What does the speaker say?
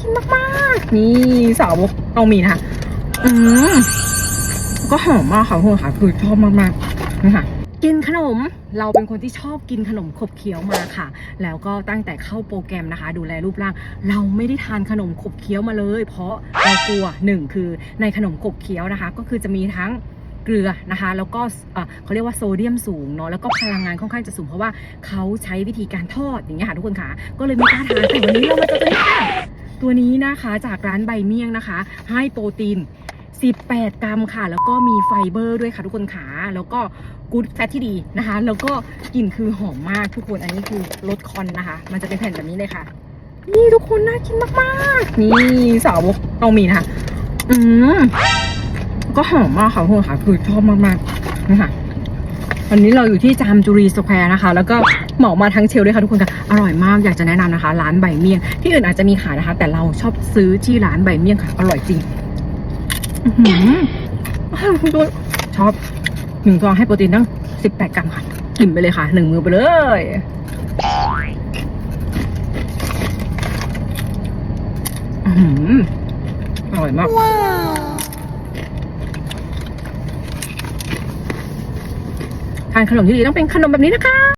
กินมากๆ นี่สาวกต้องมีนะคะอืมก็หอมมากค่ะทุกคนค่ะคือชอบมากๆนี่ค่ะกินขนมเราเป็นคนที่ชอบกินขนมขบเคี้ยวมาค่ะ แล้วก็ตั้งแต่เข้าโปรแกรมนะคะ ดูแลรูปร่าง เราไม่ได้ทานขนมขบเคี้ยวมาเลย เพราะเรากลัวหนึ่งคือในขนมขบเคี้ยวนะคะ ก็คือจะมีทั้งเกลือนะคะ แล้วก็เอ่อเขาเรียกว่าโซเดียมสูงเนาะแล้วก็พลังงานค่อนข้างจะสูงเพราะว่าเขาใช้วิธีการทอดอย่างเงี้ยค่ะทุกคนค่ะ ก็เลยไม่กล้าทานแต่วันนี้เรามาเจอตัวนี้ค่ะ ตัวนี้นะคะจากร้านใบเมี่ยงนะคะ ให้โปรตีน 18 กรัมค่ะ แล้วก็มีไฟเบอร์ด้วยค่ะทุกคนขาแล้วก็กู๊ดแฟตที่ดีนะคะ แล้วก็กลิ่นคือหอมมากทุกคนอันนี้คือลดคอนนะคะ มันจะเป็นแผ่นแบบนี้เลยค่ะ นี่ทุกคนน่ากินมากๆ นี่สาวกต้องมีนะคะ อืมก็หอมมากค่ะทุกคนค่ะ คือชอบมากๆนี่ค่ะ วันนี้เราอยู่ที่จามจุรีสแควร์นะคะ แล้วก็เหมามาทั้งเชลด้วยค่ะทุกคนค่ะอร่อยมากอยากจะแนะนำนะคะ ร้านใบเมี่ยง ที่อื่นอาจจะมีขายนะคะ แต่เราชอบซื้อที่ร้านใบเมี่ยงค่ะ อร่อยจริงชอบหนึ่งซองให้โปรตีนตั้ง18กรัมค่ะกินไปเลยค่ะหนึ่งมือไปเลยอื้อหืออร่อยมาก ทานขนมที่ดีต้องเป็นขนมแบบนี้นะคะ